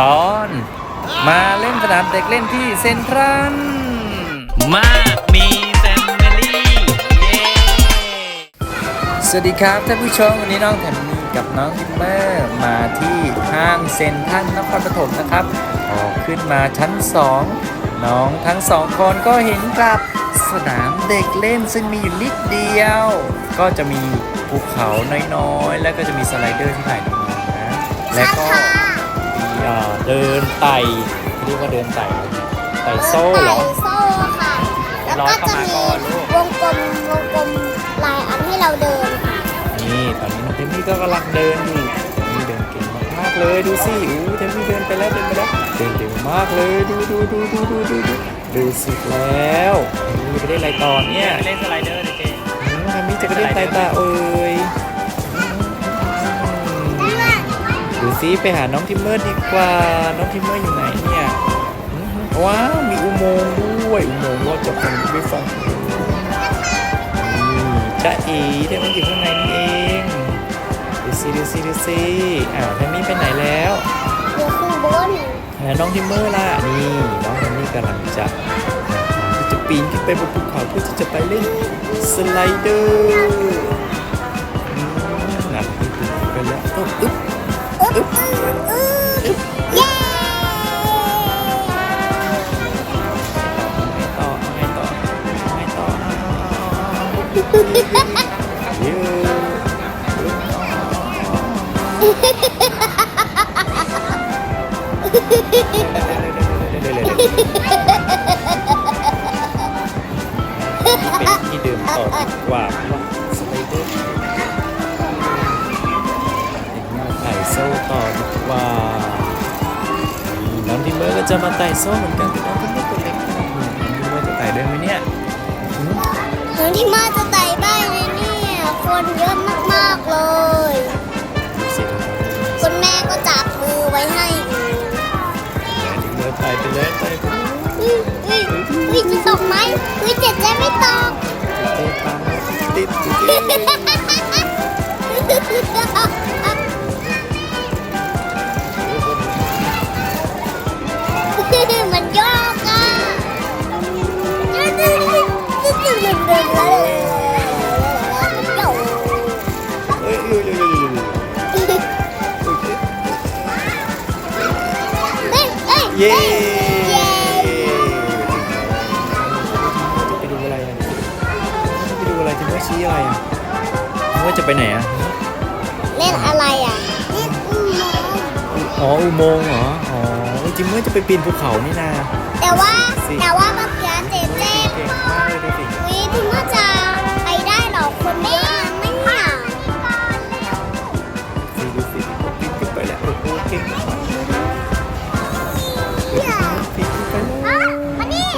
ตอนมาเล่นสนามเด็กเล่นที่เซ็นทรัลมากมีแฟมิลี่เย้สวัสดีครับท่านผู้ชมวันนี้น้องแถมมี่กับน้องทิมเมอร์มาที่ห้างเซ็นทรัลนครปฐมนะครับพอขึ้นมาชั้น 2 น้องทั้งสองคนก็เห็นกับสนามเด็กเล่นซึ่งมีอยู่นิดเดียว ก็จะมีภูเขาน้อยๆ แล้วก็จะมีสไลเดอร์ที่ถ่ายลงมานะและก็มี เอ่อเดินไต่เรียกว่าเดินไต่อะไรเนี่ยไต่โซ่เหรอไต่โซ่ค่ะ แล้วร้อก็ยเข้าจะมามีก่อนลูกวงกลมวงกลมลายอันให้เราเดินค่ะ นี่ตอนนี้น้องเทมมี่ก็กำลังเดินอยู่นี่เดินเก่งมากๆเลยดูสิอู้เทมมี่เดินไปแล้วเดินไปแล้วเดินเก่งมากเลยดูดูดูดูดูดูดูดูสุดแล้วเทมมี่ไปได้อะไรต่อเนี่ยเล่นสไลเดอร์เลยเจอืมเทมมี่จะไปเล่นไต่ตาเอ่ย ดูสิไปหาน้องทิมเมอร์ดีกว่า น้องทิมเมอร์อยู่ไหนเนี่ยอืมว้าวมีอุโมงค์ด้วยอุโมงค์ว่าจะเป็นไปฟังนี่จ้าอีเทมมี่อยู่ข้างในนี่เองดูสิดูสิดูสิอ้าวเทมมี่ไปไหนแล้วอยู่ข้างบนแล้วน้องทิมเมอร์ล่ะนี่น้องเทมมี่กำลังจะจะปีนขึ้นไปบนภูเขาเพื่อที่จะไปเล่นสไลเดอร์ ที่เดิมต่อดีกว่าสไลเดอร์เด็กมาไต่โซ่ต่อดีกว่าน้องทิมเมอร์ก็จะมาไต่โซ่เหมือนกันแต่น้องทิมเมอร์ตัวเล็กนะน้องทิมเมอร์จะไต่ได้ไหมเนี่ยน้องที่มาจะไต่บ้านเลยเนี่ยคนเยอะมากๆเลย ไต่ไปเลยไต่ไปเลยอุ้ยอุ้ยอุ้ยจะตกไหม เย้จะไปดูอะไรอะจะไปดูอะไรทิมเมอร์ชี้อะไรอะทิมเมอร์จะไปไหนอะเล่นอะไรอะเล่นอุ้มน้องอ๋ออุโมงค์เหรออ๋อจิมเมอร์จะไปปีนภูเขานี่นาแต่ว่าสิแต่ว่าเมื่ ปีนขึ้นไปแล้วมานี่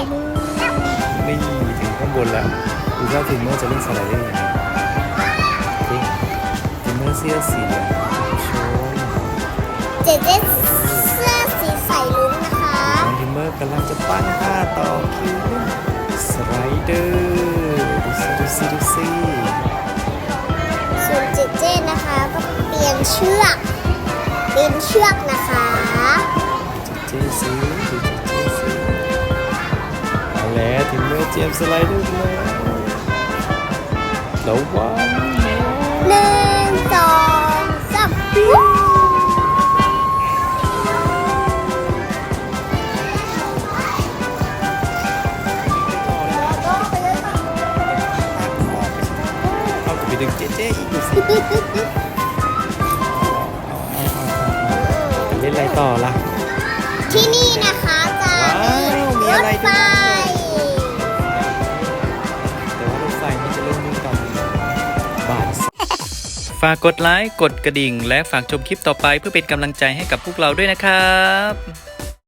นี่ถึงข้างบนแล้วดูว่าจิมเมอร์จะเล่นสไลเดอร์ยังไงนี่จิมเมอร์เสื้อสีเหลืองชมเจเจเสื้อสีใสลุ้งนะคะน้องจิมเมอร์กำลังจะปั้นท่าต่อคิวสไลเดอร์ดูสิดูสิดูสิส่วนเจเจนะคะก็เปลี่ยนเชือกเปลี่ยนเชือกนะคะ จซีดูเจซีเอาแล้วถึงเมื่อเจมส์สไลเดอร์แล้วระวังหนึ่งสองสามเอาจะไปดึงเจเจอีกดูสิเล่นอะไรต่อล่ะ ที่นี่นะคะจะว้าวมีรอะไรถไฟวย แต่ว่ารถไฟมันจะเริ่มวิ่งตอนบ่ายฝากกดไลค์ กดกระดิ่ง และฝากชมคลิปต่อไปเพื่อเป็นกำลังใจให้กับพวกเราด้วยนะครับ